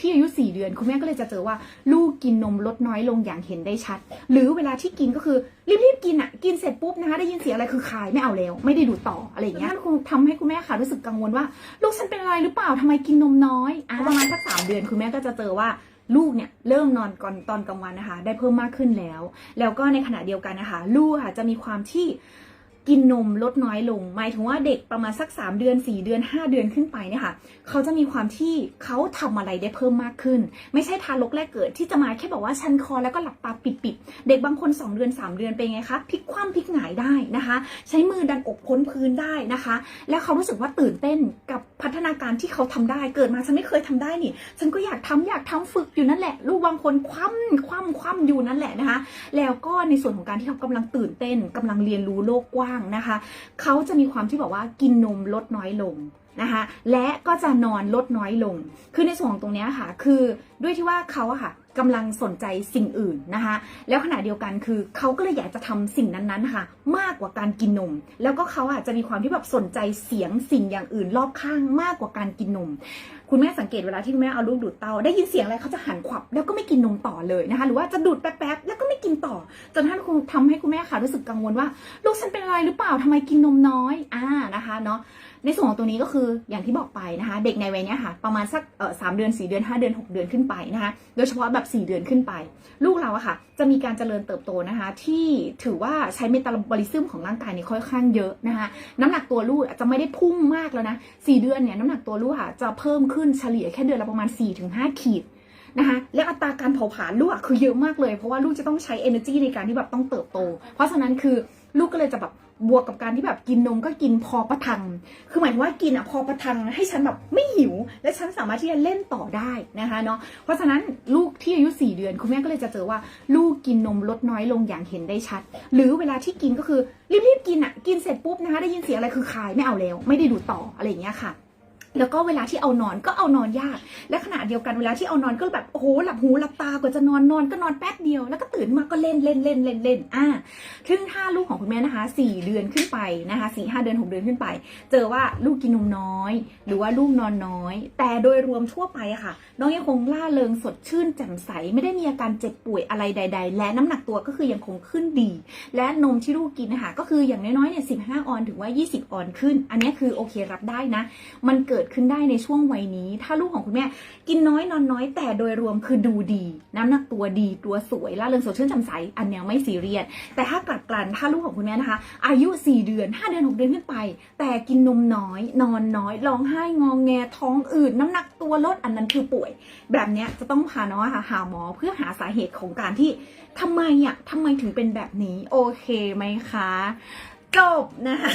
ที่อายุ 4 เดือน คุณแม่ก็เลยจะเจอว่าลูกกินนมลดน้อยลงอย่างเห็นได้ชัด หรือเวลาที่กินก็คือรีบๆกินอะกินเสร็จปุ๊บนะคะได้ยินเสียงอะไรคือคายไม่เอาแล้ว ไม่ได้ดูต่ออะไรอย่างเงี้ยคงทำให้คุณแม่ค่ะรู้สึกกังวลว่า ลูกฉันเป็นอะไรหรือเปล่าทำไมกินนมน้อยอะประมาณสักสามเดือนคุณแม่ก็จะเจอว่าลูกเนี่ยเริ่มนอนก่อนตอนกลางวันนะคะ ได้เพิ่มมากขึ้นแล้ว แล้วก็ในขณะเดียวกันนะคะ ลูกค่ะจะมีความที่ กินนมลดน้อยลง หมายถึงว่าเด็กประมาณสัก 3 เดือน 4 เดือน 5 เดือนขึ้นไปเนี่ยค่ะเขาจะมีความที่เขาทำอะไรได้เพิ่มมากขึ้น ไม่ใช่ทารกแรกเกิดที่จะมาแค่บอกว่าชันคอแล้วก็หลับตาปิดๆเด็กบางคน 2 เดือน 3 เดือนเป็นไงคะพลิกคว่ำพลิกหงายได้นะคะ ใช้มือดันอกพ้นพื้นได้นะคะ แล้วเขารู้สึกว่าตื่นเต้นกับพัฒนาการที่เขาทำได้เกิดมาฉันไม่เคยทำได้นี่ ฉันก็อยากทำอยากทำฝึกอยู่นั่นแหละ ลูกบางคนคว่ำคว่ำคว่ำอยู่นั่นแหละนะคะ แล้วก็ในส่วนของการที่เขากำลังตื่นเต้นกำลังเรียนรู้โลกกว้างนะคะ เขาจะมีความที่บอกว่ากินนมลดน้อยลงนะคะและก็จะนอนลดน้อยลง คือในส่วนของตรงนี้ค่ะ คือด้วยที่ว่าเขาอะค่ะกำลังสนใจสิ่งอื่นนะคะ แล้วขณะเดียวกันคือเขาก็เลยอยากจะทำสิ่งนั้นๆค่ะ มากกว่าการกินนม แล้วก็เขาอาจจะมีความที่แบบสนใจเสียงสิ่งอย่างอื่น รอบข้างมากกว่าการกินนม คุณแม่สังเกตเวลาที่คุณแม่เอาลูกดูดเต้าได้ยินเสียงอะไรเขาจะหันขวับแล้วก็ไม่กินนมต่อเลยนะคะ หรือว่าจะดูดแป๊บๆแล้ว กินต่อ จนท่านคงทำให้คุณแม่ค่ะรู้สึกกังวลว่า ลูกฉันเป็นอะไรหรือเปล่าทำไมกินนมน้อยอ่านะคะเนาะในส่วนของตัวนี้ก็คืออย่างที่บอกไปนะคะ เด็กในวัยนี้ค่ะ ประมาณสักเออสามเดือนสี่เดือนห้าเดือนหกเดือนขึ้นไปนะคะโดยเฉพาะแบบสี่เดือนขึ้นไป ลูกเราอะค่ะ จะมีการเจริญเติบโตนะคะ ที่ถือว่าใช้เมตาบอลิซึมของร่างกายนี่ค่อนข้างเยอะนะคะน้ำหนักตัวลูกอาจจะไม่ได้พุ่งมากแล้วนะสี่เดือนเนี่ยน้ำหนักตัวลูกค่ะจะเพิ่มขึ้นเฉลี่ยแค่เดือนละประมาณ4-5ขีด นะคะและอัตราการเผาผลาญลูกคือเยอะมากเลย เพราะว่าลูกจะต้องใช้ energy ในการที่แบบต้องเติบโต เพราะฉะนั้นคือลูกก็เลยจะแบบบวกกับการที่แบบกินนมก็กินพอประทัง คือหมายถึงว่ากินอะพอประทังให้ฉันแบบไม่หิว และฉันสามารถที่จะเล่นต่อได้นะคะเนาะ เพราะฉะนั้นลูกที่อายุ 4 เดือน คุณแม่ก็เลยจะเจอว่าลูกกินนมลดน้อยลงอย่างเห็นได้ชัด หรือเวลาที่กินก็คือรีบๆกินอะ กินเสร็จปุ๊บนะคะได้ยินเสียงอะไรคือคายไม่เอาแล้ว ไม่ได้ดูดต่ออะไรอย่างเงี้ยค่ะ แล้วก็เวลาที่เอานอนก็เอานอนยาก และขณะเดียวกันเวลาที่เอานอนก็แบบโอ้โหหลับหูหลับตากว่าจะนอนนอนก็นอนแป๊บเดียว แล้วก็ตื่นมาก็เล่นเล่นเล่นเล่นเล่นอ่าซึ่งถ้าลูกของคุณแม่นะคะสี่เดือนขึ้นไปนะคะสี่ห้าเดือนหกเดือนขึ้นไป เจอว่าลูกกินนมน้อย หรือว่าลูกนอนน้อย แต่โดยรวมทั่วไปอะค่ะ น้องยังคงล่าเริงสดชื่นแจ่มใส ไม่ได้มีอาการเจ็บป่วยอะไรใด ๆ และน้ำหนักตัวก็คือยังคงขึ้นดี และนมที่ลูกกินนะคะก็คืออย่างน้อยๆเนี่ยสิบห้าออนถึงว่า 20 ออนขึ้น อันนี้คือโอเครับได้นะ มันเกิดขึ้นได้ในช่วงวัยนี้ ถ้าลูกของคุณแม่กินน้อยนอนน้อยแต่โดยรวมคือดูดี น้ำหนักตัวดีตัวสวยล่าเริงสดชื่นแจ่มใสอันเนี้ยไม่ซีเรียสแต่ถ้ากลับกันถ้าลูกของคุณแม่นะคะ อายุ 4 เดือน 5 เดือน 6 เดือนขึ้นไป แต่กินนมน้อย นอนน้อยร้องไห้งองแงท้องอืดน้ำหนักตัวลดอันนั้นคือป่วย แบบเนี้ยจะต้องพาน้องอะค่ะหาหมอเพื่อหาสาเหตุของการที่ทำไมอะทำไมถึงเป็นแบบนี้ โอเคไหมคะจบนะคะ